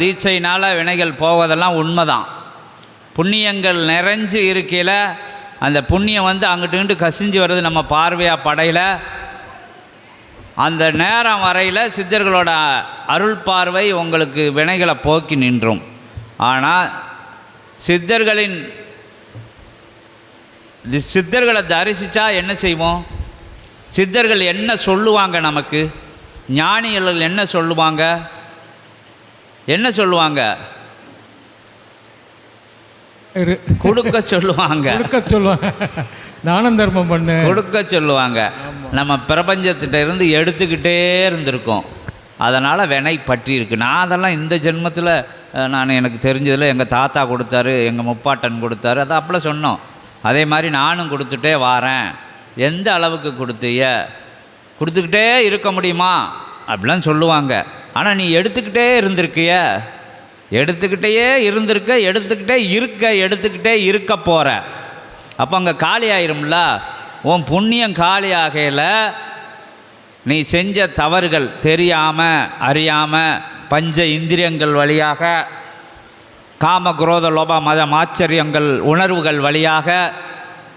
தீட்சையினால் வினைகள் போவதெல்லாம் உண்மைதான். புண்ணியங்கள் நிறைஞ்சு இருக்கையில் அந்த புண்ணியம் வந்து அங்கிட்டு இங்கிட்டு கசிஞ்சு வருது நம்ம பார்வையாக படையில். அந்த நேரம் வரையில் சித்தர்களோட அருள் பார்வை உங்களுக்கு வினைகளை போக்கி நின்றும். ஆனால் சித்தர்களின் சித்தர்களை தரிசித்தா என்ன செய்வோம்? சித்தர்கள் என்ன சொல்லுவாங்க நமக்கு? ஞானிகள் என்ன சொல்லுவாங்க? என்ன சொல்லுவாங்க? கொடுக்க சொல்லுவாங்க. கொடுக்க சொல்லுவாங்க தானம் தர்மம் பண்ணு. கொடுக்க சொல்லுவாங்க. நம்ம பிரபஞ்சத்திட்ட இருந்து எடுத்துக்கிட்டே இருந்திருக்கோம். அதனால் வினை பற்றி இருக்கு. நான் அதெல்லாம் இந்த ஜென்மத்தில் நான் எனக்கு தெரிஞ்சதில் எங்கள் தாத்தா கொடுத்தாரு எங்கள் முப்பாட்டன் கொடுத்தாரு அதை அப்படிலாம் சொன்னோம். அதே மாதிரி நானும் கொடுத்துட்டே வாரேன். எந்த அளவுக்கு கொடுத்தீய? கொடுத்துக்கிட்டே இருக்க முடியுமா? அப்படிலாம் சொல்லுவாங்க. ஆனால் நீ எடுத்துக்கிட்டே இருந்திருக்கிய? எடுத்துக்கிட்டே இருந்திருக்க எடுத்துக்கிட்டே இருக்க எடுத்துக்கிட்டே இருக்க போகிற அப்போ அங்கே காலி ஆயிரும்ல? உன் புண்ணியம் காலி ஆகையில் நீ செஞ்ச தவறுகள் தெரியாமல் அறியாமல் பஞ்ச இந்திரியங்கள் வழியாக காம குரோத லோப மத மாச்சரியங்கள் உணர்வுகள் வழியாக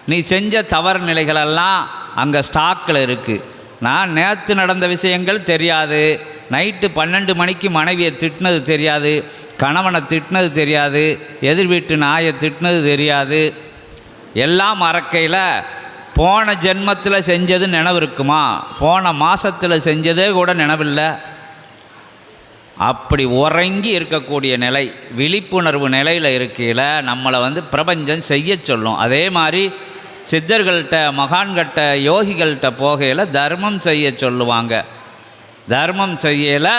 நீ செஞ்ச தவறு நிலைகளெல்லாம் அங்கே ஸ்டாக்கில் இருக்குது நான் நேற்று நடந்த விஷயங்கள் தெரியாது. நைட்டு பன்னெண்டு மணிக்கு மனைவியை திட்டினது தெரியாது. கணவனை திட்டினது தெரியாது. எதிர் வீட்டு நாயை திட்டினது தெரியாது. எல்லாம் மறக்கையில் போன ஜென்மத்தில் செஞ்சது நினைவு இருக்குமா போன மாதத்தில் செஞ்சதே கூட நினைவில்லை. அப்படி உறங்கி இருக்கக்கூடிய நிலை விழிப்புணர்வு நிலையில் இருக்கையில் நம்மளை வந்து பிரபஞ்சம் செய்ய சொல்லும். அதே மாதிரி சித்தர்கள்ட்ட மகான்கிட்ட யோகிகள்கிட்ட போகையில் தர்மம் செய்ய சொல்லுவாங்க. தர்மம் செய்யல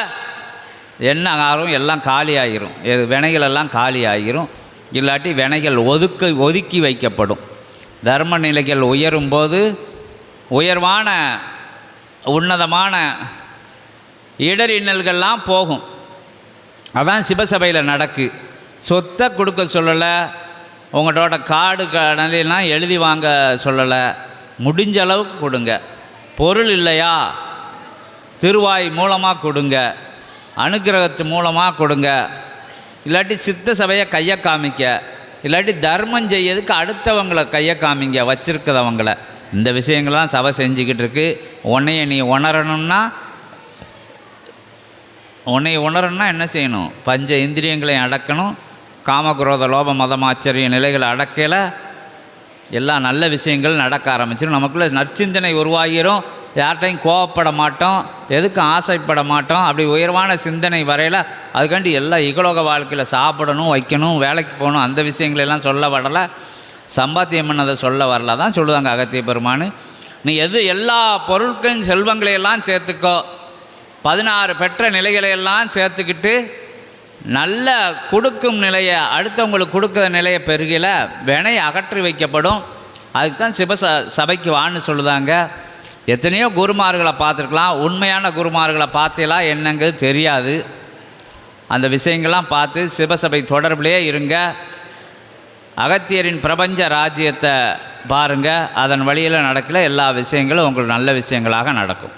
என்ன ஆகும்? எல்லாம் காலி ஆகிரும் வினைகள் எல்லாம் காலி ஆகிரும் இல்லாட்டி வினைகள் ஒதுக்க ஒதுக்கி வைக்கப்படும். தர்ம நிலைகள் உயரும்போது உயர்வான உன்னதமான இடர் இன்னல்கள்லாம் போகும். அதான் சிவசபையில் நடக்கு. சொத்தை கொடுக்க சொல்லலை உங்களோட காடு கடலாம் எழுதி வாங்க சொல்லலை. முடிஞ்ச அளவுக்கு கொடுங்க. பொருள் இல்லையா? திருவாய் மூலமாக கொடுங்க. அனுக்கிரகத்து மூலமாக கொடுங்க. இல்லாட்டி சித்த சபையை கையை காமிக்க. இல்லாட்டி தர்மம் செய்யறதுக்கு அடுத்தவங்களை கையை காமிங்க வச்சிருக்கிறவங்கள. இந்த விஷயங்கள்லாம் சபை செஞ்சுக்கிட்டு இருக்கு. உன்னைய நீ உணரணும்னா உன்னை உணரணும்னா என்ன செய்யணும்? பஞ்ச இந்திரியங்களையும் அடக்கணும். காமக்ரோத லோப மதமாச்சரிய நிலைகளை அடக்கையில் எல்லா நல்ல விஷயங்கள் நடக்க ஆரம்பிச்சிடும் நமக்குள்ள நற்சிந்தனை உருவாகிரும். யார்கிட்டையும் கோவப்பட மாட்டோம். எதுக்கும் ஆசைப்பட மாட்டோம். அப்படி உயர்வான சிந்தனை வரையில் அதுக்காண்டி எல்லா இகலோக வாழ்க்கையில் சாப்பிடணும் வைக்கணும் வேலைக்கு போகணும் அந்த விஷயங்களெல்லாம் சொல்ல வரலை. சம்பாத்தியம் பண்ணதை சொல்ல வரல. தான் சொல்லுவாங்க அகத்திய பெருமானு. நீ எது எல்லா பொருட்களின் செல்வங்களையெல்லாம் சேர்த்துக்கோ. பதினாறு பெற்ற நிலைகளையெல்லாம் சேர்த்துக்கிட்டு நல்ல கொடுக்கும் நிலையை அடுத்தவங்களுக்கு கொடுக்குற நிலையை பெருகில வினை அகற்றி வைக்கப்படும். அதுக்கு தான் சிவ ச சபைக்கு வான்னு சொல்லுதாங்க. எத்தனையோ குருமார்களை பார்த்துருக்கலாம். உண்மையான குருமார்களை பார்த்தீங்களா என்னங்கிறது தெரியாது. அந்த விஷயங்கள்லாம் பார்த்து சிவசபை தொடர்பிலே இருங்க. அகத்தியரின் பிரபஞ்ச ராஜ்யத்தை பாருங்கள் அதன் வழியில் நடக்கல எல்லா விஷயங்களும் உங்களுக்கு நல்ல விஷயங்களாக நடக்கும்.